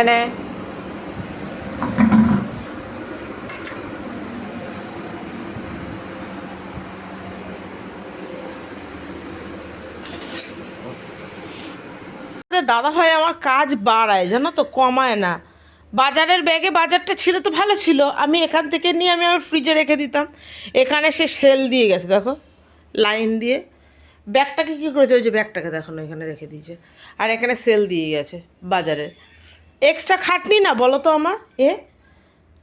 এনে দাদা ভাই আমার কাজ বাড়ায়, জানো তো, কমায় না। বাজারের ব্যাগে বাজারটা ছিল তো ভালো ছিল, আমি এখান থেকে নিয়ে আমি আমার ফ্রিজে রেখে দিতাম। এখানে সে সেল দিয়ে গেছে, দেখো লাইন দিয়ে। ব্যাগটাকে কী করেছে? ওই যে ব্যাগটাকে দেখো এখানে রেখে দিয়েছে। আর এখানে সেল দিয়ে গেছে, বাজারের। এক্সট্রা খাটনি না, বলো তো আমার, এ?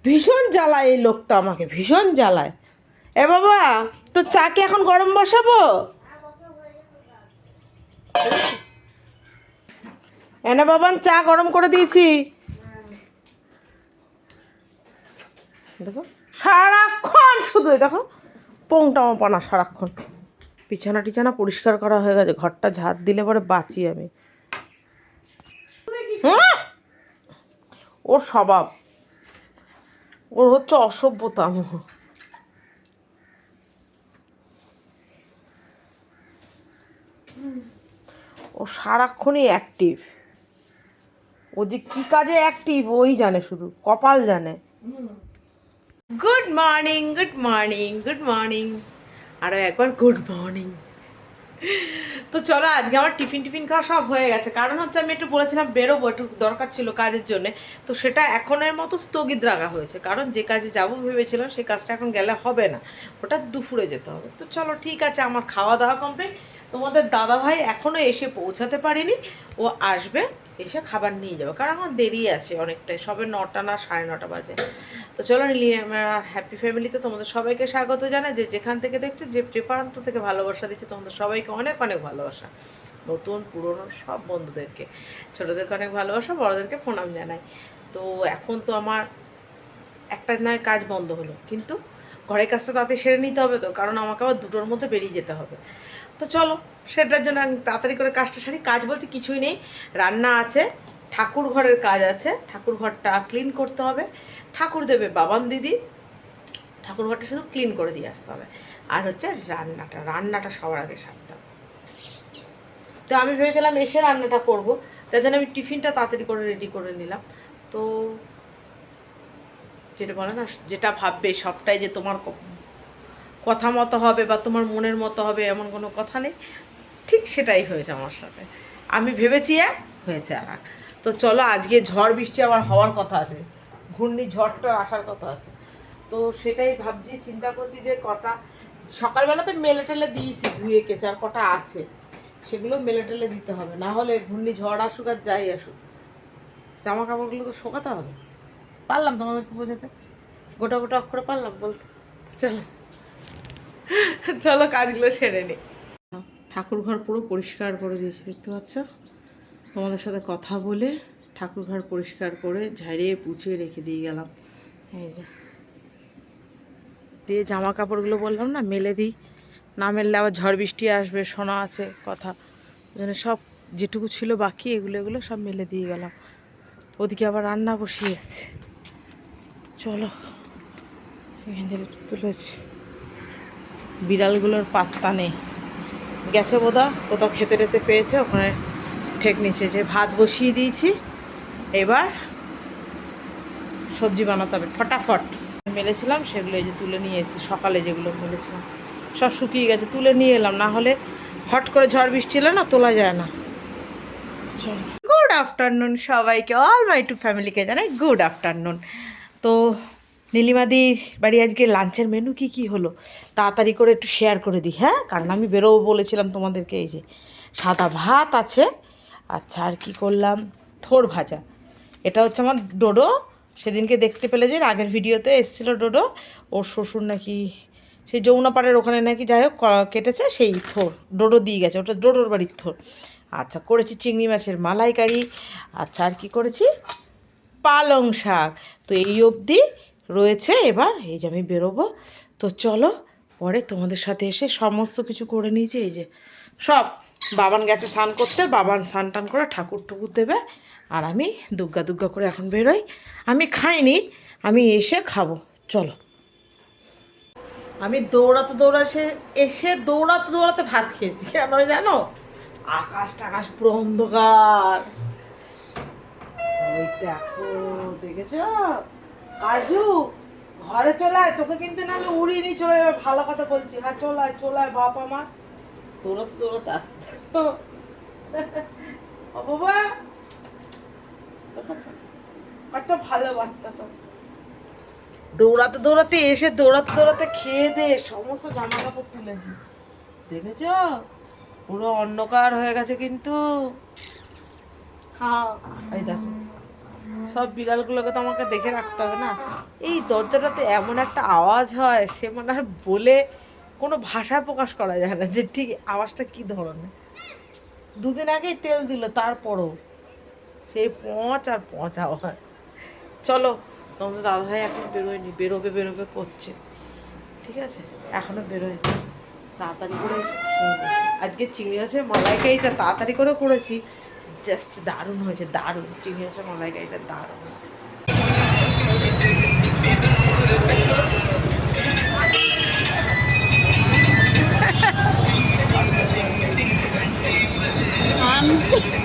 ভীষণ জ্বালায় এই লোকটা আমাকে, ভীষণ জ্বালায়। এ বাবা, তো চা কি এখন গরম বসাবো? এনে বাবান, চা গরম করে দিয়েছি। দেখো, সারাক্ষণ শুধু দেখো, পোংটামা পানা সারাক্ষণ। বিছানা টিছানা পরিষ্কার করা হয়ে গেছে, ঘরটা ঝাড় দিলে পরে বাঁচি আমি। ওর স্বভাব। ওর হচ্ছে অসভ্যতা ও সারাক্ষণই অ্যাক্টিভ ও যে কী কাজে অ্যাক্টিভ ওই জানে শুধু, কপাল জানে। Good morning good morning good morning আরও একবার গুড মর্নিং তো চলো, আজকে আমার টিফিন টিফিন খাওয়া সব হয়ে গেছে। কারণ হচ্ছে আমি একটু বলেছিলাম বেরোবো, একটু দরকার ছিল কাজের জন্য। তো সেটা এখনের মতো স্থগিত রাখা হয়েছে। কারণ যে কাজে যাব ভেবেছিলাম, সেই কাজটা এখন গেলে হবে না। ওটা দুপুরে যেতে হবে। তো চলো, ঠিক আছে, আমার খাওয়া দাওয়া কমপ্লিট তোমাদের দাদা ভাই এখনও এসে পৌঁছাতে পারিনি। ও আসবে, এসে খাবার নিয়ে যাবে। কারণ আমার দেরি আছে অনেকটাই, সবে নটা না সাড়ে নটা বাজে। তো চলো আমার হ্যাপি ফ্যামিলিতে তোমাদের সবাইকে স্বাগত জানাই। যে যেখান থেকে দেখছ, যে যে প্রান্ত থেকে ভালোবাসা দিচ্ছে, তোমাদের সবাইকে অনেক অনেক ভালোবাসা। নতুন, পুরনো, সব বন্ধুদেরকে, ছোটোদেরকে অনেক ভালোবাসা, বড়োদেরকে প্রণাম জানাই। তো এখন তো আমার একটা নয়, কাজ বন্ধ হলো। কিন্তু ঘরের কাজটা তাতে সেরে নিতে হবে তো, কারণ আমাকে আবার দুটোর মধ্যে বেরিয়ে যেতে হবে। তো চলো, সেটার জন্য আমি তাড়াতাড়ি করে কাজটা সারি। কাজ বলতে কিছুই নেই। রান্না আছে ঠাকুর ঘরের কাজ আছে। ঠাকুর ঘরটা ক্লিন করতে হবে। ঠাকুর দেবে, বাবান দিদি। ঠাকুর ঘরটা শুধু ক্লিন করে দিয়ে আসতে হবে। আর হচ্ছে রান্নাটা রান্নাটা সবার আগে সারতে হবে। তো আমি ভেবেছিলাম এসে রান্নাটা করব, তার জন্য আমি টিফিনটা তাড়াতাড়ি করে রেডি করে নিলাম। তো যেটা বলে না, যেটা ভাববে সবটাই যে তোমার কথা মতো হবে বা তোমার মনের মতো হবে এমন কোনো কথা নেই। ঠিক সেটাই হয়েছে আমার সাথে। আমি ভেবেছি এক হয়েছে আর। তো চলো আজকে ঝড় বৃষ্টি আবার হওয়ার কথা আছে। ঘূর্ণি ঝড়টা আসার কথা আছে। তো সেটাই ভাবছি, চিন্তা করছি যে কটা, সকালবেলা তো মেলে টেলে দিয়েছি ধুয়ে কেচে আর কটা আছে, সেগুলো মেলে টেলে দিতে হবে, না হলে ঘূর্ণি ঝড় আসুক আর যাই আসুক। জামা কাপড়গুলো তো শোকাতে হবে। পারলাম তোমাদেরকে বোঝাতে? গোটা গোটা অক্ষরে পারলাম বলতে? চলো। চলো কাজগুলো সেরে নি। ঠাকুর ঘর পুরো পরিষ্কার করে দিয়েছি, দেখতে পাচ্ছ? তোমাদের সাথে কথা বলে ঠাকুর ঘর পরিষ্কার করে ঝাড়িয়ে পুছিয়ে রেখে দিয়ে গেলাম। এই যে। দিয়ে জামা কাপড়গুলো বললাম না, মেলে দিই। না মেললে আবার ঝড় বৃষ্টি আসবে শোনা আছে, কথা। জন্য সব যেটুকু ছিল বাকি, এগুলো এগুলো সব মেলে দিয়ে গেলাম। ওদিকে আবার রান্না বসিয়ে চলো, এখান তুলেছি বিড়ালগুলোর পাত্তা নেই। গেছে বোধা কোথাও খেতে টেতে পেয়েছে, ওখানে ঠেক নিচে যে ভাত বসিয়ে দিয়েছি। এবার সবজি বানাতে হবে ফটাফট। মেলেছিলাম সেগুলো এই যে তুলে নিয়ে এসেছি সকালে যেগুলো মেলেছিলাম। সব শুকিয়ে গেছে তুলে নিয়ে এলাম না হলে হট করে ঝড় বৃষ্টি এলে না তোলা যায় না। গুড আফটারনুন সবাইকে অল মাই টু ফ্যামিলিকে জানাই গুড আফটারনুন তো নীলিমাদি বাড়ি আজকে লাঞ্চের মেনু কি কি হলো? তাড়াতাড়ি করে একটু শেয়ার করে দিই হ্যাঁ? কারণ আমি বেরোবো বলেছিলাম তোমাদেরকে এই যে সাদা ভাত আছে। আচ্ছা আর কি করলাম? থোর ভাজা। এটা হচ্ছে আমার ডোডো। সেদিনকে দেখতে পেলে যে আগের ভিডিওতে এসেছিল ডোডো। ওর শ্বশুর নাকি, সেই যমুনাপাড়ের ওখানে নাকি যাই হোক কেটেছে সেই থোর, ডোডো দিয়ে গেছে, ওটা ডোডোর বাড়ির থোর। আচ্ছা করেছি চিংড়ি মাছের মালাইকারি। আচ্ছা আর কি করেছি? পালং শাক। তো এই অবধি রয়েছে এবার, এই যে আমি বেরোবো। তো চলো, পরে তোমাদের সাথে এসে সমস্ত কিছু করে নিয়েছি, এই যে সব। বাবান গেছে স্নান করতে, বাবান স্নান টান করে ঠাকুর টুকুর দেবে। আর আমি দুগ্গা দুগ্গা করে এখন বেরোই। আমি খাইনি, আমি এসে খাব। চলো। আমি দৌড়াতে দৌড়াতে এসে দৌড়াতে দৌড়াতে ভাত খেয়েছি। কেন জানো? আকাশ টাকাশ পুরো অন্ধকার। ওই দেখো, দেখেছ? কাজু, ঘরে চলে আয়, তোকে কিন্তু নাহলে উড়িয়ে নিয়ে চলে যাবে, ভালো কথা বলছি। হ্যাঁ চলে আয় বাপ আমার। দৌড়াতে দৌড়াতে আসতে। বাবা? কত ভালো বাচ্চা তো। দৌড়াতে দৌড়াতে এসে দৌড়াতে দৌড়াতে খেয়ে দে সমস্ত জামা কাপড় তুলেছি দেখেছ? পুরো অন্ধকার হয়ে গেছে কিন্তু। হ্যাঁ। এই দেখো সব বিড়ালগুলোকে তো আমাকে দেখে রাখতে হবে না। এই দরজাটাতে এমন একটা আওয়াজ হয় সে মানে আর বলে কোনো ভাষায় প্রকাশ করা যায় না যে ঠিক আওয়াজটা কি ধরনের। দুদিন আগেই তেল দিল তারপরও সেই পঁচ আর পঁচ আওয়াজ। চলো, তোমাদের দাদাভাই এখন বেরোয়নি, বেরোবে বেরোবে করছে। ঠিক আছে? এখনও বেরোয়নি। তাড়াতাড়ি করে। আজকে চিংড়ি আছে মালাইকারিটা তাড়াতাড়ি করে করেছি। জাস্ট দারুণ হয়েছে, দারুণ। চিংড়ি আছে মালাইকারিটা দারুণ। না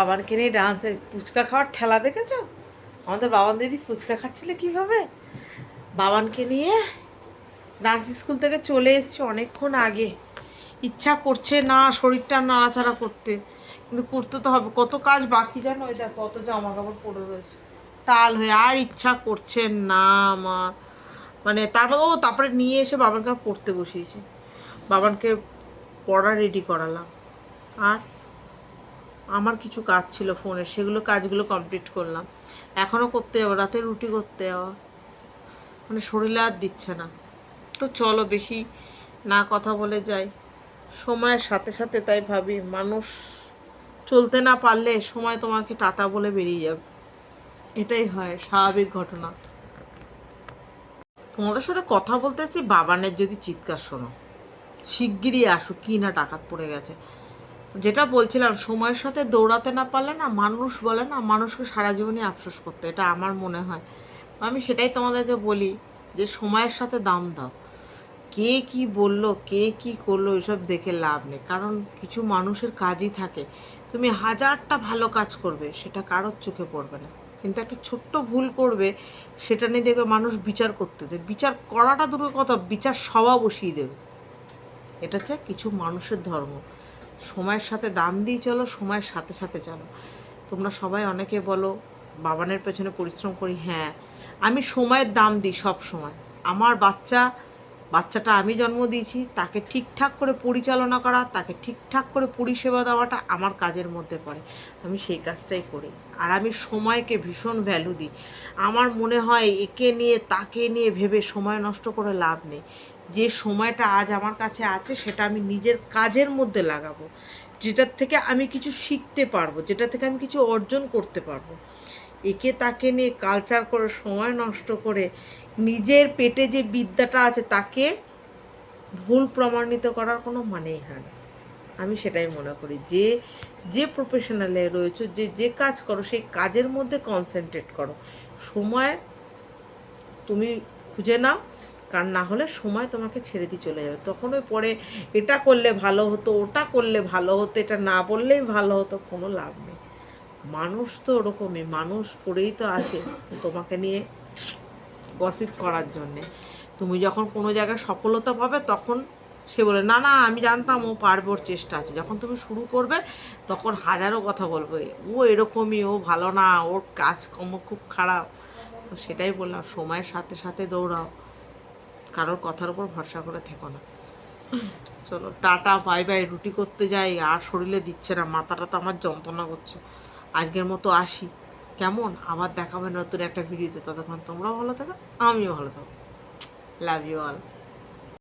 বাবানকে নিয়ে ডান্সে ফুচকা খাওয়ার ঠেলা দেখেছ? আমাদের বাবান দিদি ফুচকা খাচ্ছিল কীভাবে? বাবানকে নিয়ে ডান্স স্কুল থেকে চলে এসেছি অনেকক্ষণ আগে। ইচ্ছা করছে না শরীরটা নাড়াচাড়া করতে, কিন্তু করতে তো হবে। কত কাজ বাকি জানো? ওই দেখো কত জামা কাপড় পড়ে রয়েছে। টাল হয়ে, আর ইচ্ছা করছে না আমার। মানে তারপর, ও তারপরে নিয়ে এসে বাবানকে পড়তে বসিয়েছি। বাবানকে পড়া রেডি করালাম। আর আমার কিছু কাজ ছিল ফোনের, সেগুলো কাজগুলো কমপ্লিট করলাম। এখনও করতে যাব, রাতে রুটি করতে যাওয়া মানে শরীরে আর দিচ্ছে না। তো চলো বেশি না কথা বলে যাই। সময়ের সাথে সাথে তাই ভাবি, মানুষ চলতে না পারলে সময় তোমাকে টাটা বলে বেরিয়ে যাবে। এটাই হয় স্বাভাবিক ঘটনা। তোমাদের সাথে কথা বলতে এসেছি বাবানের যদি চিৎকার শোনো। শিগগিরই আসো, কি না টাকাত পড়ে গেছে। যেটা বলছিলাম, সময়ের সাথে দৌড়াতে না পারলে না মানুষ বলে না, মানুষকে সারা জীবনই আফসোস করতে। এটা আমার মনে হয়। আমি সেটাই তোমাদেরকে বলি যে, সময়ের সাথে দাম দাও। কে কি বলল, কে কি করল, এসব দেখে লাভ নেই। কারণ কিছু মানুষের কাজই থাকে। তুমি হাজারটা ভালো কাজ করবে, সেটা কারোর চোখে পড়বে না। কিন্তু একটা ছোট্ট ভুল করবে, সেটা নিয়ে দেখবে মানুষ বিচার করতে দেবে। বিচার করাটা দূরের কথা, বিচার সবা বসিয়ে দেবে। এটা হচ্ছে কিছু মানুষের ধর্ম। সময়ের সাথে দাম দিয়ে চলো, সময়ের সাথে সাথে চলো। তোমরা সবাই অনেকে বলো, বাবানের পেছনে পরিশ্রম করি হ্যাঁ। আমি সময়ের দাম দিই সব সময়। আমার বাচ্চা, বাচ্চাটা আমি জন্ম দিয়েছি, তাকে ঠিকঠাক করে পরিচালনা করা, তাকে ঠিকঠাক করে পরিষেবা দেওয়াটা আমার কাজের মধ্যে পড়ে। আমি সেই কাজটাই করি। আর আমি সময়কে ভীষণ ভ্যালু দিই। আমার মনে হয় একে নিয়ে তাকে নিয়ে ভেবে সময় নষ্ট করে লাভ নেই। যে সময়টা আজ আমার কাছে আছে, সেটা আমি নিজের কাজের মধ্যে লাগাবো যেটার থেকে আমি কিছু শিখতে পারব, যেটা থেকে আমি কিছু অর্জন করতে পারব। একে তাকে নিয়ে কালচার করে, সময় নষ্ট করে, নিজের পেটে যে বিদ্যাটা আছে, তাকে ভুল প্রমাণিত করার কোনো মানেই হয় না। আমি সেটাই মনে করি, যে যে প্রফেশনালে রয়েছে, যে যে কাজ করো, সেই কাজের মধ্যে কনসেন্ট্রেট করো। সময় তুমি খুঁজে নাও কারণ না হলে সময় তোমাকে ছেড়ে দিয়ে চলে যাবে। তখন ওই পরে এটা করলে ভালো হতো, ওটা করলে ভালো হতো, এটা না বললেই ভালো হতো, কোনো লাভ নেই। মানুষ তো ওরকমই, মানুষ পড়েই তো আছে তোমাকে নিয়ে গসিপ করার জন্যে। তুমি যখন কোনো জায়গায় সফলতা পাবে তখন সে বলে, না না, আমি জানতাম ও পারবে, ওর চেষ্টা আছে। যখন তুমি শুরু করবে তখন হাজারো কথা বলবে, ও এরকমই, ও ভালো না, ওর কাজকর্ম খুব খারাপ। তো সেটাই বললাম, সময়ের সাথে সাথে দৌড়াও। কারোর কথার উপর ভরসা করে থেকো না। চলো, টাটা বাই বাই রুটি করতে যাই, আর শরীরে দিচ্ছে না, মাথাটা তো আমার যন্ত্রণা করছে। আজকের মতো আসি। কেমন? আবার দেখাবে নতুন একটা ভিডিওতে। ততক্ষণ তোমরাও ভালো থাকো, আমিও ভালো থাকো। Love you all